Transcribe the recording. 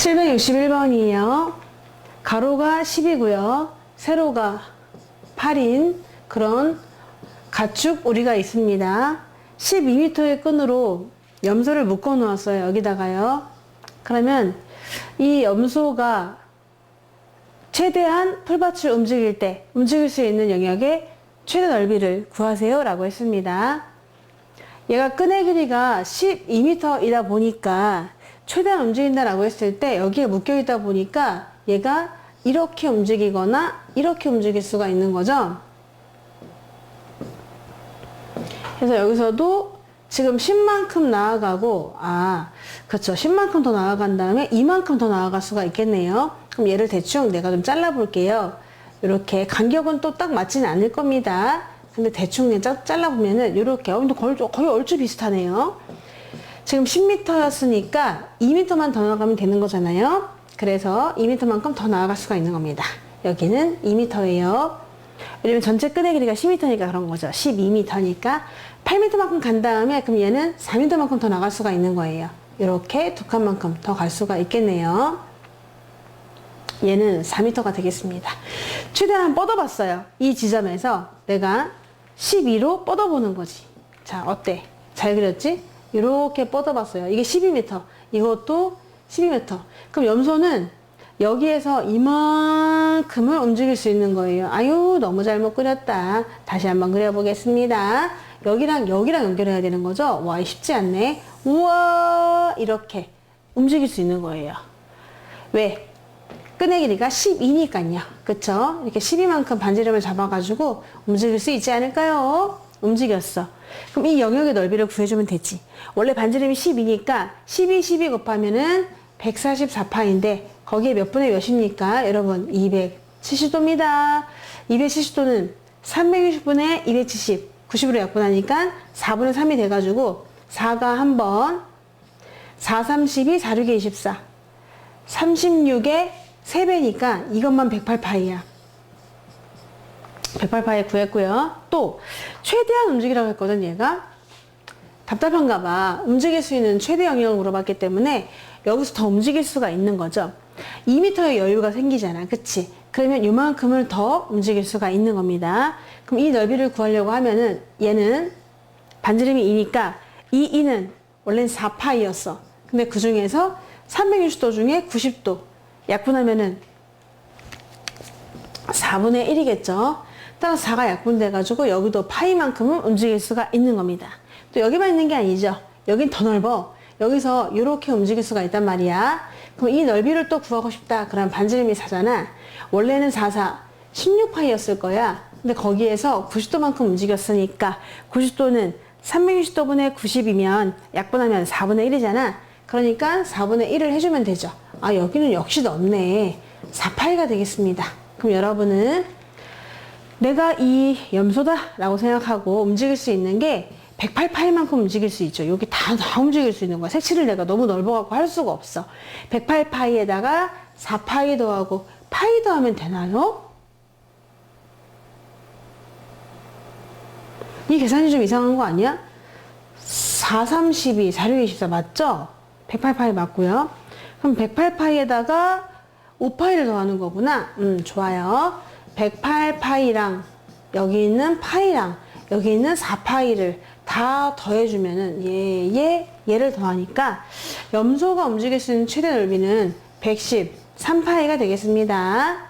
761번이에요. 가로가 10이고요. 세로가 8인 그런 가축 우리가 있습니다. 12m의 끈으로 염소를 묶어 놓았어요. 여기다가요. 그러면 이 염소가 최대한 풀밭을 움직일 때 움직일 수 있는 영역의 최대 넓이를 구하세요 라고 했습니다. 얘가 끈의 길이가 12m이다 보니까 최대한 움직인다라고 했을 때 여기에 묶여 있다 보니까 얘가 이렇게 움직이거나 이렇게 움직일 수가 있는 거죠. 그래서 여기서도 지금 10만큼 나아가고 아 그렇죠. 10만큼 더 나아간 다음에 이만큼 더 나아갈 수가 있겠네요. 그럼 얘를 대충 내가 좀 잘라 볼게요. 이렇게 간격은 또 딱 맞지는 않을 겁니다. 근데 대충 그냥 짜- 잘라 보면은 이렇게 어, 근데 거의, 거의 얼추 비슷하네요 지금 10m였으니까 2m만 더 나가면 되는 거잖아요 그래서 2m만큼 더 나아갈 수가 있는 겁니다 여기는 2m예요 왜냐면 전체 끈의 길이가 10m니까 그런 거죠. 12m니까 8m만큼 간 다음에 그럼 얘는 4m만큼 더 나갈 수가 있는 거예요. 이렇게 두 칸만큼 더 갈 수가 있겠네요. 얘는 4m가 되겠습니다. 최대한 뻗어봤어요. 이 지점에서 내가 12로 뻗어보는 거지. 자, 어때? 잘 그렸지? 이렇게 뻗어봤어요. 이게 12m. 이것도 12m. 그럼 염소는 여기에서 이만큼을 움직일 수 있는 거예요. 아유, 너무 잘못 그렸다. 다시 한번 그려보겠습니다. 여기랑 여기랑 연결해야 되는 거죠? 와, 쉽지 않네. 우와, 이렇게 움직일 수 있는 거예요. 왜? 길이가 12니까요. 그쵸? 이렇게 12만큼 반지름을 잡아가지고 움직일 수 있지 않을까요? 움직였어. 그럼 이 영역의 넓이를 구해주면 되지. 원래 반지름이 12니까 12, 12 곱하면은 144파인데 거기에 몇 분의 몇입니까? 여러분 270도입니다. 270도는 360분의 270, 90으로 약분하니까 4분의 3이 돼가지고 4가 한 번, 4, 32, 4, 6에 24. 36의 3배니까 이것만 108파이야. 108파이 구했고요. 또 최대한 움직이라고 했거든 얘가. 답답한가 봐. 움직일 수 있는 최대 영역을 물어봤기 때문에 여기서 더 움직일 수가 있는 거죠. 2m의 여유가 생기잖아. 그치? 그러면 이만큼을 더 움직일 수가 있는 겁니다. 그럼 이 넓이를 구하려고 하면은 얘는 반지름이 2니까 이 2는 원래는 4파이였어. 근데 그 중에서 360도 중에 90도 약분하면은 4분의 1이겠죠. 따라서 4가 약분돼가지고 여기도 파이만큼은 움직일 수가 있는 겁니다. 또 여기만 있는 게 아니죠. 여긴 더 넓어. 여기서 이렇게 움직일 수가 있단 말이야. 그럼 이 넓이를 또 구하고 싶다. 그럼 반지름이 4잖아. 원래는 4, 4, 16파이였을 거야. 근데 거기에서 90도만큼 움직였으니까 90도는 360도분의 90이면 약분하면 4분의 1이잖아. 그러니까 4분의 1을 해주면 되죠. 아, 여기는 역시 넓네. 4파이가 되겠습니다. 그럼 여러분은 내가 이 염소다라고 생각하고 움직일 수 있는 게 108파이만큼 움직일 수 있죠. 여기 다, 다 움직일 수 있는 거야. 색칠을 내가 너무 넓어갖고 할 수가 없어. 108파이에다가 4파이 더하고 파이 더하면 되나요? 이 계산이 좀 이상한 거 아니야? 4, 32, 4, 6, 24 맞죠? 108파이 맞고요. 그럼 108파이에다가 5파이를 더하는 거구나. 음, 좋아요. 108파이랑 여기 있는 파이랑 여기 있는 4파이를 다 더해주면은 얘, 얘, 얘를 더하니까 염소가 움직일 수 있는 최대 넓이는 113파이가 되겠습니다.